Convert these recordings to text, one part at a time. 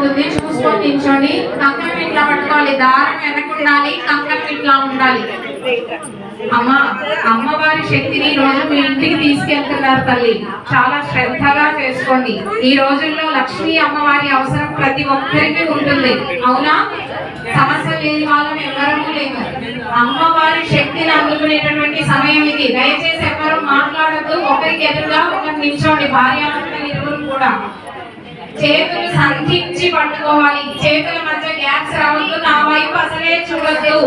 చూసుకొని నించోండి. కంకణం ఇట్లా పట్టుకోవాలి. దారం వెనక ఉండాలి. కంకణం ఇట్లా ఉండాలి. అమ్మ అమ్మవారి శక్తిని ఈ రోజు మీ ఇంటికి తీసుకెళ్తున్నారు తల్లి. చాలా శ్రద్ధగా చేసుకోండి. ఈ రోజుల్లో లక్ష్మీ అమ్మవారి అవసరం ప్రతి ఒక్కరికి ఉంటుంది. అవునా? సమస్య లేని వాళ్ళం ఎవరూ లేము అమ్మవారి శక్తిని అందుకునేటటువంటి సమయం ఇది. దయచేసి ఎవరు మాట్లాడద్దు. ఒకరికి ఎదురుగా ఒకరు నిల్చోండి భార్య ఇరువురు కూడా. చేతులు సంధించి పట్టుకోవాలి. చేతుల మధ్య గ్యాప్స్ రావద్దు. నా వైపు అసలే చూడద్దు.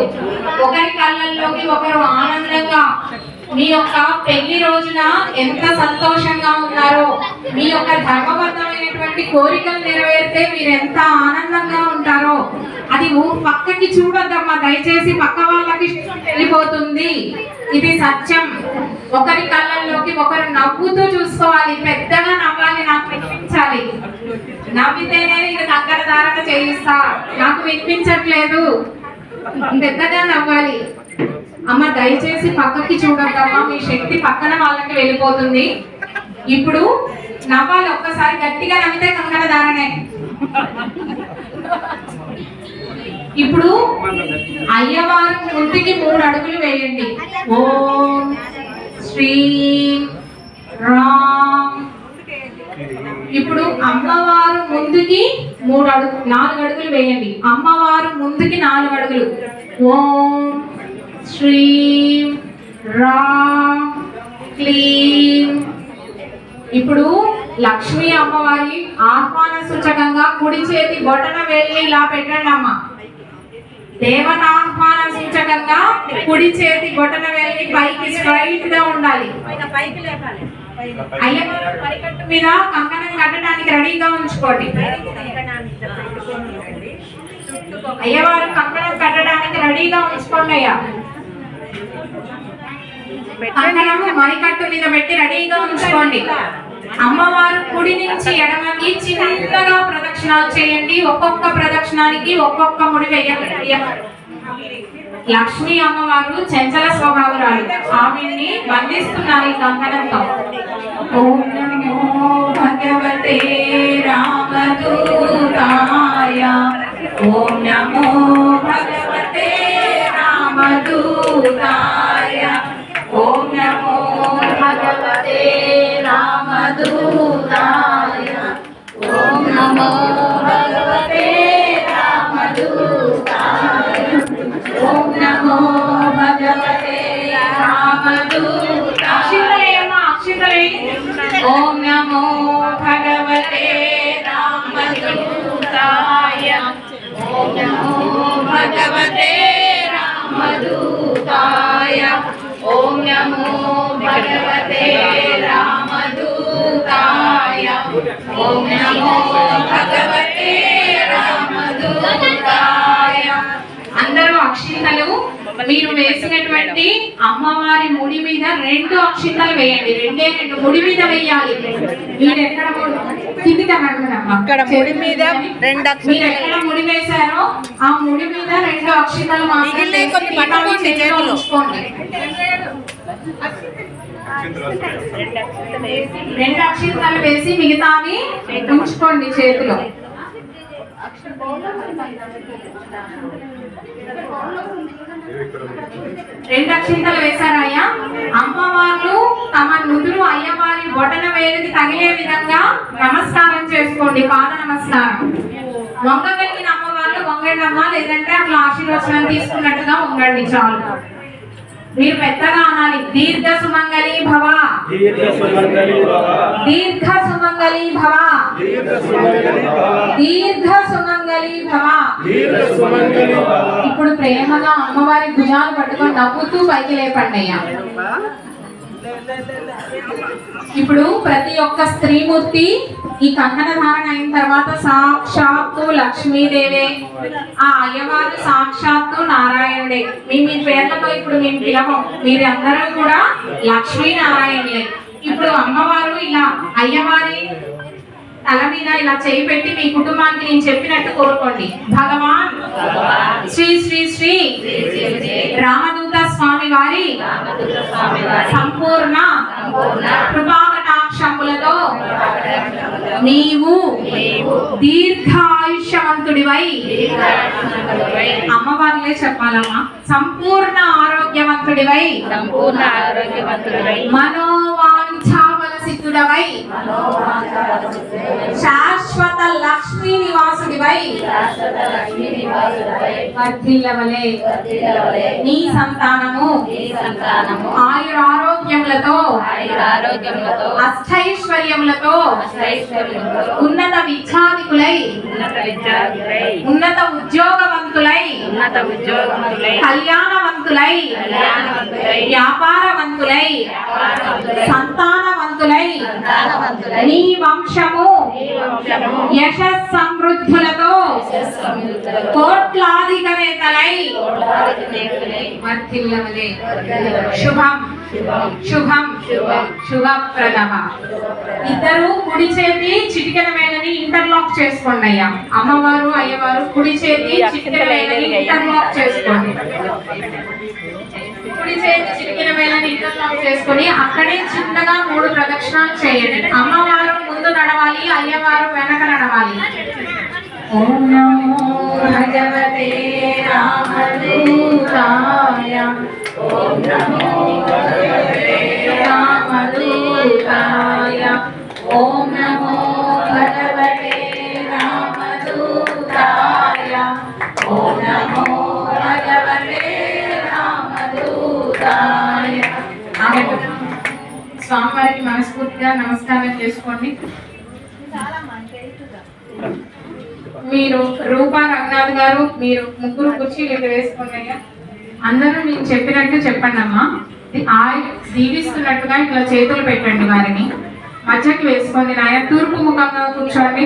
ఒకరి కళ్ళల్లోకి ఒకరు ఆనందంగా మీ యొక్క పెళ్ళి రోజున ఎంత సంతోషంగా ఉన్నారో మీ యొక్క ధర్మబద్ధమైనటువంటి కోరికలు నెరవేరితే మీరు ఎంత ఆనందంగా ఉంటారో అది పక్కకి చూడొద్దమ్మా. దయచేసి పక్క వాళ్ళకి వెళ్ళిపోతుంది. ఇది సత్యం. ఒకరి కళ్ళల్లోకి ఒకరు నవ్వుతూ చూసుకోవాలి పెద్దగా నవ్వాలి నాకు వినిపించాలి నవ్వితేనే నేను దగ్గర చేస్తా. నాకు వినిపించట్లేదు. పెద్దగా నవ్వాలి. అమ్మ దయచేసి పక్కకి చూడద్దమ్మా. మీ శక్తి పక్కన వాళ్ళకి వెళ్ళిపోతుంది. ఇప్పుడు నవ్వాలి ఒక్కసారి గట్టిగా నవ్వితే కంకణ ధారణే ఇప్పుడు అయ్యవారు ముందుకి మూడు అడుగులు వేయండి. ఓం శ్రీ రామ్. ఇప్పుడు అమ్మవారు ముందుకి మూడు అడుగు నాలుగు అడుగులు వేయండి. అమ్మవారు ముందుకి నాలుగు అడుగులు. ఓం శ్రీ రామ్ క్లీం. ఇప్పుడు లక్ష్మీ అమ్మవారి ఆహ్వాన సూచకంగా కుడి చేతి బొటన వెళ్ళి ఇలా పెట్టండి అమ్మ. దేవత ఆహ్వాన సూచకంగా కుడి చేతి బొటన వెళ్ళి పైకి స్ట్రైట్గా ఉండాలి. పైకి లేపాలి. అయ్యగారు పరికట్టు మీద కంకణం కట్టడానికి రెడీగా ఉంచుకోండి. అయ్యవారు కంకణం కట్టడానికి రెడీగా ఉంచుకోండి అయ్యా. కంకణం మరికట్టు మీద పెట్టి రెడీగా ఉంచుకోండి. అమ్మవారు కుడి నుంచి ఎడమకి చిన్నగా ప్రదక్షిణాలు చేయండి. ఒక్కొక్క ప్రదక్షిణానికి ఒక్కొక్క ముడి వేయండి లక్ష్మీ అమ్మవారు చెంచల స్వభావరాలు ఆవిడ్ని బంధిస్తున్నారు ఈ కంకణంతో ఓం నమో భగవతే రామదూతాయ. ఓం నమో భగవతే రామదూతాయ. ఓం నమో భగవతే రామదూతాయ. ఓం నమో రామదూత అక్షింతలేయమ్మ అక్షింతలే ఓం నమో భగవతే రామదూతాయ ఓం నమో భగవతే రామదూతాయ ఓం నమో భగవతే రామదూతాయ ఓం నమో భగవతే రామదూతాయ అందరూ అక్షింతలు మీరు వేసినటువంటి అమ్మవారి ముడి మీద రెండు అక్షింతలు వేయండి. రెండే రెండు ముడి మీద వేయాలి. మీరు ఎక్కడ. అక్కడ ముడి మీద రెండు అక్షింతలు మీరు ఎక్కడ ముడి వేశారో ఆ ముడి మీద రెండు అక్షింతలు మాత్రం మిగిలినవి వేసి కొన్ని మిగతావి పట్టుకోండి చేతిలో. రెండు అక్షింతలు వేసి మిగతావి ఉంచుకోండి చేతిలో. రెండు అక్షింతలు వేశారయ్యా అమ్మవార్లు తమ నుదురు అయ్యవారి బొటన వేలికి తగిలే విధంగా నమస్కారం చేసుకోండి. పాద నమస్కారం. వంగగలిగిన అమ్మవార్లు వంగండమ్మా లేదంటే అట్లా ఆశీర్వచనం తీసుకున్నట్టుగా ఉండండి చాలు. మీరు పెద్దగా అనాలి. దీర్ఘ సుమంగళి భవ. దీర్ఘ సుమంగళి భవ. దీర్ఘ సుమంగళి భవ. దీర్ఘ సుమంగళి భవ. దీర్ఘ సుమంగళి భవ. దీర్ఘ సుమంగళి భవ. ఇప్పుడు ప్రేమగా అమ్మవారి భుజాలు పట్టుకొని నవ్వుతూ పైకి లేపండి అయ్యా. ఇప్పుడు ప్రతి ఒక్క స్త్రీమూర్తి ఈ కంకణ ధారణ అయిన తర్వాత సాక్షాత్తు లక్ష్మీదేవే ఆ అయ్యవారు సాక్షాత్తు నారాయణుడే. మీ మీ పేర్లతో ఇప్పుడు మేము పిలవం మీరందరూ కూడా లక్ష్మీ నారాయణులే ఇప్పుడు అమ్మవారు ఇలా అయ్యవారి తల మీద ఇలా చేయి పెట్టి మీ కుటుంబానికి నేను చెప్పినట్టు కోరుకోండి. భగవాన్ శ్రీ శ్రీ శ్రీ రామదూత స్వామి వారి సంపూర్ణ కృపాకటాక్ష కటాక్షములతో నీవు దీర్ఘాయుష్యవంతుడివై అమ్మవారులే చెప్పాలమ్మా. సంపూర్ణ ఆరోగ్యవంతుడివై సంపూర్ణ ఆరోగ్యవంతుడై మనోవాంఛాబలసిద్ధుడవై శాశ్వత లక్ష్మీ నివాసుడివై. వర్ధిల్లవలే. నీ సంతానము. ఆయురారోగ్యములతో ఆరోగ్యములతో. అష్టైశ్వర్యములతో. ఉన్నత విద్యాధికులై. ఉన్నత ఉద్యోగవంతులై. కళ్యాణవంతులై. వ్యాపారవంతులై. సంతానవంతులై. సంతానవంతులై నీ వంశము యశస్ సమృద్ధులతో కోట్లాధికవేతలై వర్ధిల్లవలే. శుభం. శుభం. శుభప్రదమ. ఇద్దరు కుడి చేతి చిటికెన వేలని ఇంటర్లాక్ చేసుకోండి అయ్యా. అమ్మవారు అయ్యవారు కుడి చేతి చిటికెన వేలని ఇంటర్లాక్ చేసుకోండి. కుడి చేతి చిరికిన వేలని ఇంటర్లాక్ చేసుకొని అక్కడే చిన్నగా మూడు ప్రదక్షిణాలు చేయండి. అమ్మవారు ముందు నడవాలి అయ్యవారు వెనక నడవాలి. ఓం నమో భగవతే రామదూతాయ. ఓం నమో భగవతే రామదూతాయ. ఓం స్వామివారికి మనస్ఫూర్తిగా నమస్కారం చేసుకోండి. మీరు రూపా రంగనాథ్ గారు మీరు ముగ్గురు కుర్చీలు ఇక్కడ వేసుకోండి అయ్యా. అందరూ నేను చెప్పినట్టు చెప్పండి అమ్మా. దీవిస్తున్నట్టుగా ఇట్లా చేతులు పెట్టండి వారిని. మధ్యకి వేసుకోండి నాయ తూర్పు ముఖంగా కూర్చోండి.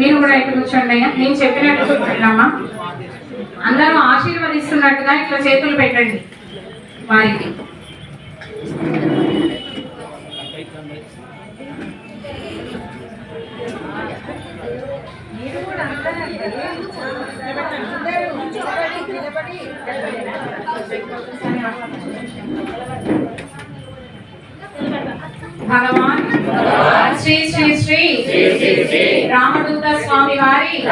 మీరు కూడా ఇక్కడ కూర్చోండి అయ్యా. నేను చెప్పినట్టు కూర్చోండి అమ్మా. అందరూ ఆశీర్వదిస్తున్నట్టుగా ఇట్లా చేతులు పెట్టండి వారికి. భగవాన్. శ్రీ శ్రీ శ్రీ. రామదూత స్వామి వారి